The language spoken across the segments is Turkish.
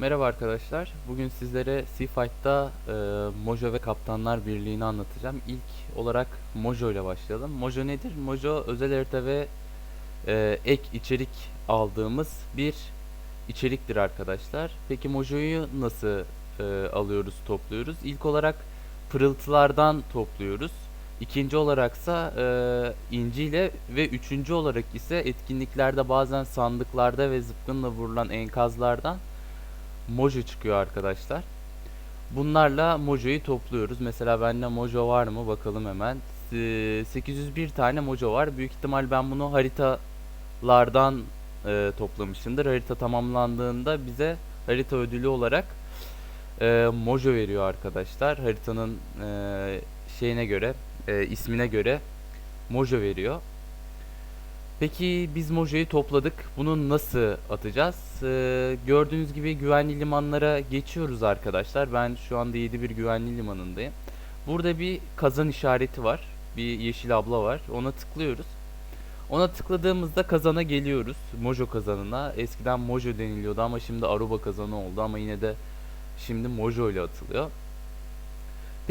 Merhaba arkadaşlar. Bugün sizlere Seafight'ta e, Mojo ve Kaptanlar Birliği'ni anlatacağım. İlk olarak Mojo ile başlayalım. Mojo nedir? Mojo özel harita ve e, ek içerik aldığımız bir içeriktir arkadaşlar. Peki Mojo'yu nasıl e, alıyoruz, topluyoruz? İlk olarak pırıltılardan topluyoruz. İkinci olaraksa e, inci ile ve üçüncü olarak ise etkinliklerde bazen sandıklarda ve zıpkınla vurulan enkazlardan Mojo çıkıyor arkadaşlar. Bunlarla Mojo'yu topluyoruz. Mesela bende Mojo var mı bakalım hemen. Ee, 801 tane Mojo var. Büyük ihtimal ben bunu haritalardan e, toplamışımdır. Harita tamamlandığında bize harita ödülü olarak e, Mojo veriyor arkadaşlar. Haritanın e, şeyine göre, e, ismine göre Mojo veriyor. Peki biz Mojo'yu topladık. Bunu nasıl atacağız? Ee, gördüğünüz gibi güvenli limanlara geçiyoruz arkadaşlar. Ben şu anda 7 güvenli limanındayım. Burada bir kazan işareti var. Bir yeşil abla var. Ona tıklıyoruz. Ona tıkladığımızda kazana geliyoruz. Mojo kazanına. Eskiden Mojo deniliyordu ama şimdi Aruba kazanı oldu ama yine de şimdi Mojo ile atılıyor.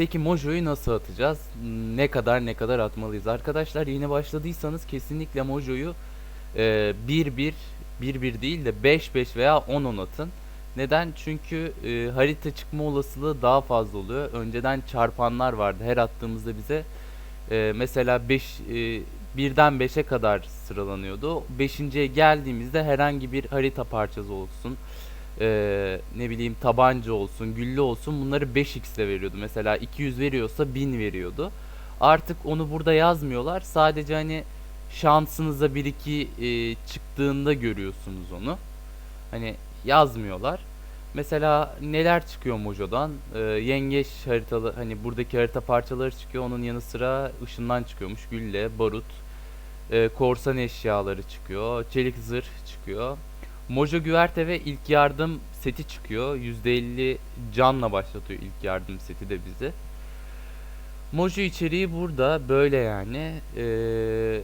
Peki Mojo'yu nasıl atacağız? Ne kadar ne kadar atmalıyız? Arkadaşlar yeni başladıysanız kesinlikle Mojo'yu 1-1, 1-1 değil de 5-5 veya 10-10 atın. Neden? Çünkü e, harita çıkma olasılığı daha fazla oluyor. Önceden çarpanlar vardı. Her attığımızda bize e, mesela 5 e, birden 5'e kadar sıralanıyordu. 5.ye geldiğimizde herhangi bir harita parçası olsun e, ne bileyim tabanca olsun, güllü olsun bunları 5x'e veriyordu. Mesela 200 veriyorsa 1000 veriyordu. Artık onu burada yazmıyorlar. Sadece hani şansınıza bir iki e, çıktığında görüyorsunuz onu. Hani yazmıyorlar. Mesela neler çıkıyor Mojo'dan? E, yengeç haritalı hani buradaki harita parçaları çıkıyor. Onun yanı sıra ışından çıkıyormuş. Gülle, barut, e, korsan eşyaları çıkıyor. Çelik zırh çıkıyor. Mojo güverte ve ilk yardım seti çıkıyor. %50 canla başlatıyor ilk yardım seti de bizi. Mojo içeriği burada böyle yani. Ee,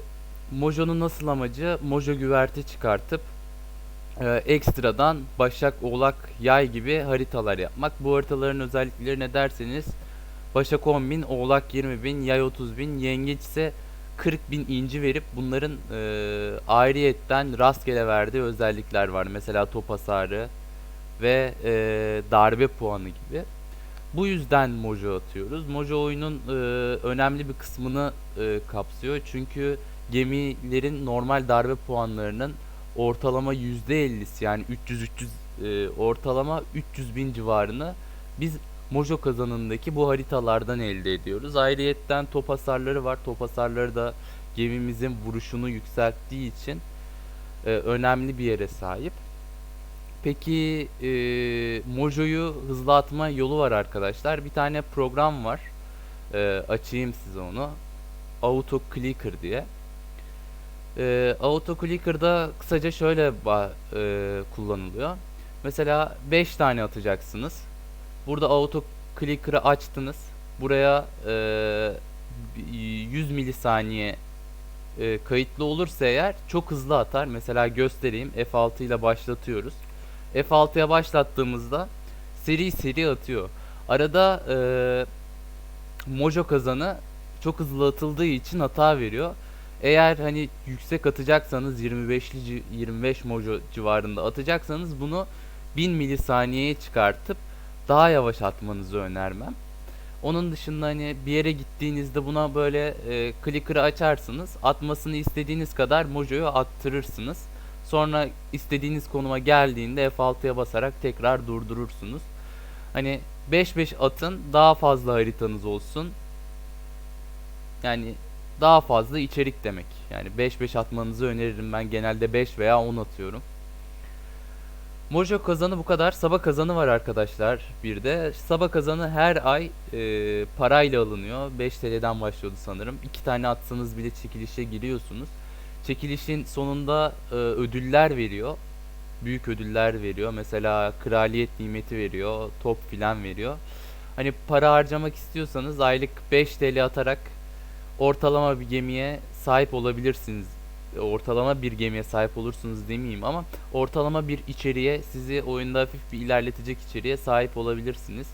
Mojo'nun nasıl amacı? Mojo güverte çıkartıp e, ekstradan Başak, Oğlak, Yay gibi haritalar yapmak. Bu haritaların özellikleri ne derseniz Başak 10.000, Oğlak 20.000, Yay 30.000, Yengeç ise 40 bin inci verip bunların e, ayrıyetten rastgele verdiği özellikler var. Mesela top hasarı ve e, darbe puanı gibi. Bu yüzden Mojo atıyoruz. Mojo oyunun e, önemli bir kısmını e, kapsıyor. Çünkü gemilerin normal darbe puanlarının ortalama %50'si yani 300-300 e, ortalama 300 bin civarını biz Mojo kazanındaki bu haritalardan elde ediyoruz. Ayrıyetten top hasarları var. Top hasarları da gemimizin vuruşunu yükselttiği için e, önemli bir yere sahip. Peki e, Mojo'yu hızlı atma yolu var arkadaşlar. Bir tane program var. E, açayım size onu. Auto Clicker diye. E, Auto Clicker'da kısaca şöyle e, kullanılıyor. Mesela 5 tane atacaksınız. Burada auto clicker'ı açtınız. Buraya e, 100 milisaniye e, kayıtlı olursa eğer çok hızlı atar. Mesela göstereyim. F6 ile başlatıyoruz. F6'ya başlattığımızda seri seri atıyor. Arada e, Mojo kazanı çok hızlı atıldığı için hata veriyor. Eğer hani yüksek atacaksanız 25'li 25 Mojo civarında atacaksanız bunu 1000 milisaniyeye çıkartıp daha yavaş atmanızı önermem. Onun dışında hani bir yere gittiğinizde buna böyle e, clicker'ı açarsınız. Atmasını istediğiniz kadar Mojo'yu attırırsınız. Sonra istediğiniz konuma geldiğinde F6'ya basarak tekrar durdurursunuz. Hani 5-5 atın daha fazla haritanız olsun. Yani daha fazla içerik demek. Yani 5-5 atmanızı öneririm ben genelde 5 veya 10 atıyorum. Mojo kazanı bu kadar. Saba kazanı var arkadaşlar bir de. Saba kazanı her ay e, parayla alınıyor. 5 TL'den başlıyordu sanırım. 2 tane atsanız bile çekilişe giriyorsunuz. Çekilişin sonunda e, ödüller veriyor. Büyük ödüller veriyor. Mesela kraliyet nimeti veriyor. Top filan veriyor. Hani para harcamak istiyorsanız aylık 5 TL atarak ortalama bir gemiye sahip olabilirsiniz ortalama bir gemiye sahip olursunuz demeyeyim ama ortalama bir içeriğe sizi oyunda hafif bir ilerletecek içeriğe sahip olabilirsiniz.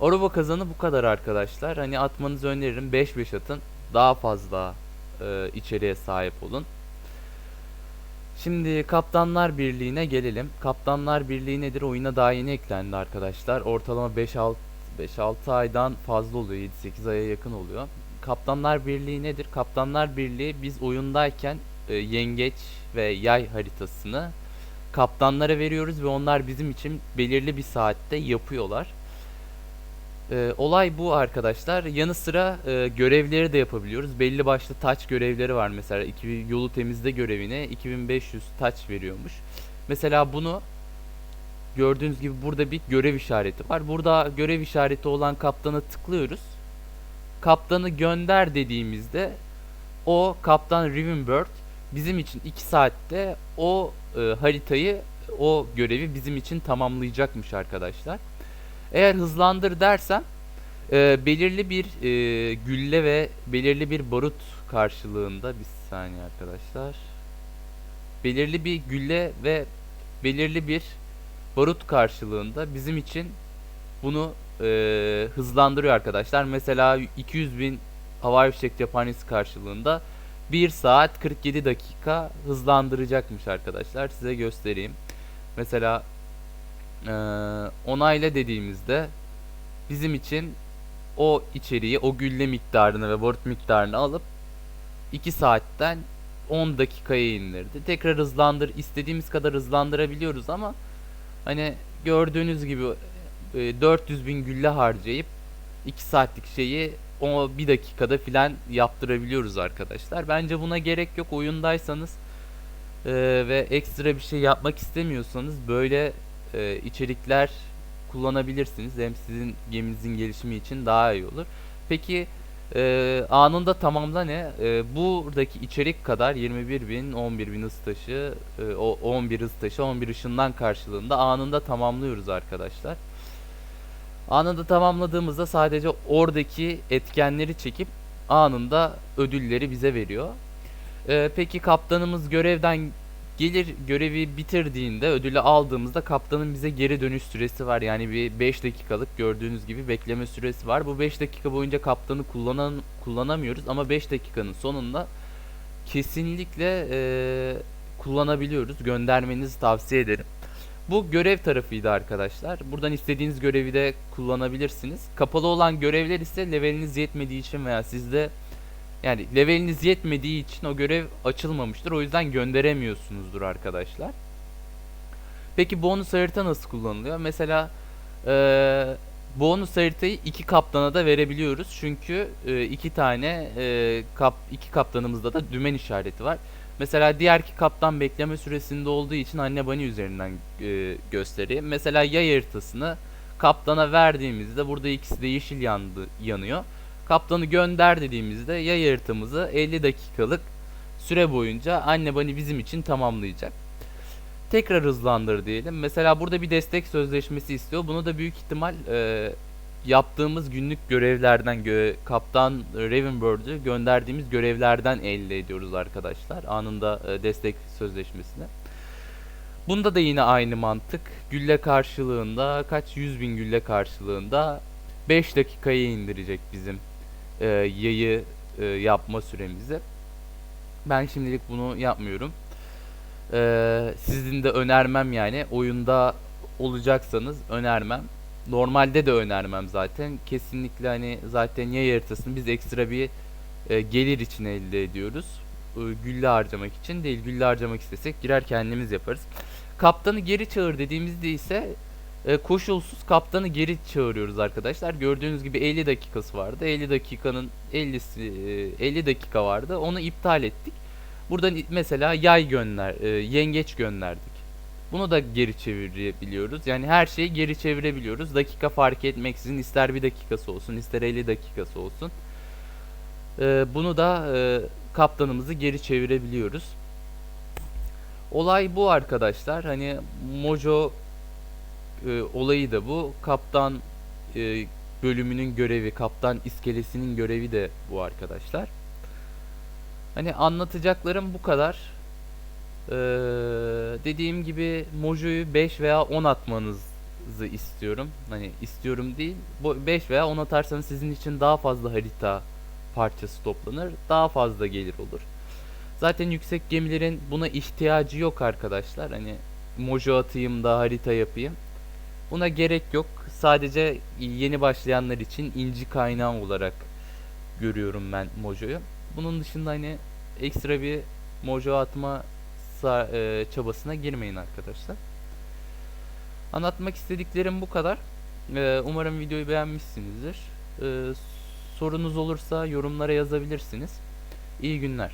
Aruba kazanı bu kadar arkadaşlar. Hani atmanızı öneririm. 5-5 atın. Daha fazla e, içeriğe sahip olun. Şimdi Kaptanlar Birliği'ne gelelim. Kaptanlar Birliği nedir? Oyuna daha yeni eklendi arkadaşlar. Ortalama 5-6 5-6 aydan fazla oluyor. 7-8 aya yakın oluyor. Kaptanlar Birliği nedir? Kaptanlar Birliği biz oyundayken e, yengeç ve yay haritasını kaptanlara veriyoruz ve onlar bizim için belirli bir saatte yapıyorlar. E, olay bu arkadaşlar. Yanı sıra e, görevleri de yapabiliyoruz. Belli başlı taç görevleri var mesela. 2000 yolu temizle görevine 2500 taç veriyormuş. Mesela bunu gördüğünüz gibi burada bir görev işareti var. Burada görev işareti olan kaptana tıklıyoruz. Kaptanı gönder dediğimizde o kaptan Rivenbird bizim için 2 saatte o e, haritayı o görevi bizim için tamamlayacakmış arkadaşlar. Eğer hızlandır dersem e, belirli bir e, gülle ve belirli bir barut karşılığında bir saniye arkadaşlar. Belirli bir gülle ve belirli bir barut karşılığında bizim için bunu e, hızlandırıyor arkadaşlar. Mesela 200 bin havai fişek cephanesi karşılığında 1 saat 47 dakika hızlandıracakmış arkadaşlar. Size göstereyim. Mesela e, onayla dediğimizde bizim için o içeriği, o gülle miktarını ve barut miktarını alıp 2 saatten 10 dakikaya indirdi. Tekrar hızlandır, istediğimiz kadar hızlandırabiliyoruz ama hani gördüğünüz gibi e, 400 bin gülle harcayıp 2 saatlik şeyi o 1 dakikada filan yaptırabiliyoruz arkadaşlar. Bence buna gerek yok oyundaysanız e, ve ekstra bir şey yapmak istemiyorsanız böyle e, içerikler kullanabilirsiniz. Hem sizin geminizin gelişimi için daha iyi olur. Peki e, anında tamamla ne? E, buradaki içerik kadar 21 bin, 11 bin hız taşı, e, o 11 hız taşı, 11 ışından karşılığında anında tamamlıyoruz arkadaşlar. Anında tamamladığımızda sadece oradaki etkenleri çekip anında ödülleri bize veriyor. E, peki kaptanımız görevden gelir görevi bitirdiğinde ödülü aldığımızda kaptanın bize geri dönüş süresi var. Yani bir 5 dakikalık gördüğünüz gibi bekleme süresi var. Bu 5 dakika boyunca kaptanı kullanan kullanamıyoruz ama 5 dakikanın sonunda kesinlikle e, kullanabiliyoruz. Göndermenizi tavsiye ederim. Bu görev tarafıydı arkadaşlar. Buradan istediğiniz görevi de kullanabilirsiniz. Kapalı olan görevler ise leveliniz yetmediği için veya sizde yani leveliniz yetmediği için o görev açılmamıştır. O yüzden gönderemiyorsunuzdur arkadaşlar. Peki bonus harita nasıl kullanılıyor? Mesela ee, bonus haritayı iki kaptana da verebiliyoruz. Çünkü e, iki tane e, kap iki kaptanımızda da dümen işareti var. Mesela diğer iki kaptan bekleme süresinde olduğu için anne bani üzerinden e, göstereyim. Mesela yay haritasını kaptana verdiğimizde burada ikisi de yeşil yandı, yanıyor. Kaptanı gönder dediğimizde yay haritamızı 50 dakikalık süre boyunca anne bani bizim için tamamlayacak. Tekrar hızlandır diyelim. Mesela burada bir destek sözleşmesi istiyor. Bunu da büyük ihtimal e, yaptığımız günlük görevlerden gö Kaptan Ravenbird'ü gönderdiğimiz görevlerden elde ediyoruz arkadaşlar. Anında e, destek sözleşmesini. Bunda da yine aynı mantık. Gülle karşılığında kaç yüz bin gülle karşılığında 5 dakikaya indirecek bizim e, yayı e, yapma süremizi. Ben şimdilik bunu yapmıyorum. E, sizin de önermem yani oyunda olacaksanız önermem. Normalde de önermem zaten. Kesinlikle hani zaten yay haritasını biz ekstra bir e, gelir için elde ediyoruz. E, gülle harcamak için değil. Gülle harcamak istesek girer kendimiz yaparız. Kaptanı geri çağır dediğimizde ise e, koşulsuz kaptanı geri çağırıyoruz arkadaşlar. Gördüğünüz gibi 50 dakikası vardı. 50 dakikanın 50'si e, 50 dakika vardı. Onu iptal ettik. Buradan mesela yay gönder, e, yengeç gönderdik. Bunu da geri çevirebiliyoruz. Yani her şeyi geri çevirebiliyoruz. Dakika fark etmeksizin ister bir dakikası olsun, ister 50 dakikası olsun. E, bunu da e, kaptanımızı geri çevirebiliyoruz. Olay bu arkadaşlar. Hani Mojo e, olayı da bu. Kaptan e, bölümünün görevi, kaptan iskelesinin görevi de bu arkadaşlar. Hani anlatacaklarım bu kadar. Ee, dediğim gibi Mojo'yu 5 veya 10 atmanızı istiyorum. Hani istiyorum değil. Bu 5 veya 10 atarsanız sizin için daha fazla harita parçası toplanır. Daha fazla gelir olur. Zaten yüksek gemilerin buna ihtiyacı yok arkadaşlar. Hani Mojo atayım da harita yapayım. Buna gerek yok. Sadece yeni başlayanlar için inci kaynağı olarak görüyorum ben Mojo'yu. Bunun dışında hani ekstra bir Mojo atma sa- e, çabasına girmeyin arkadaşlar. Anlatmak istediklerim bu kadar. E, umarım videoyu beğenmişsinizdir. E, sorunuz olursa yorumlara yazabilirsiniz. İyi günler.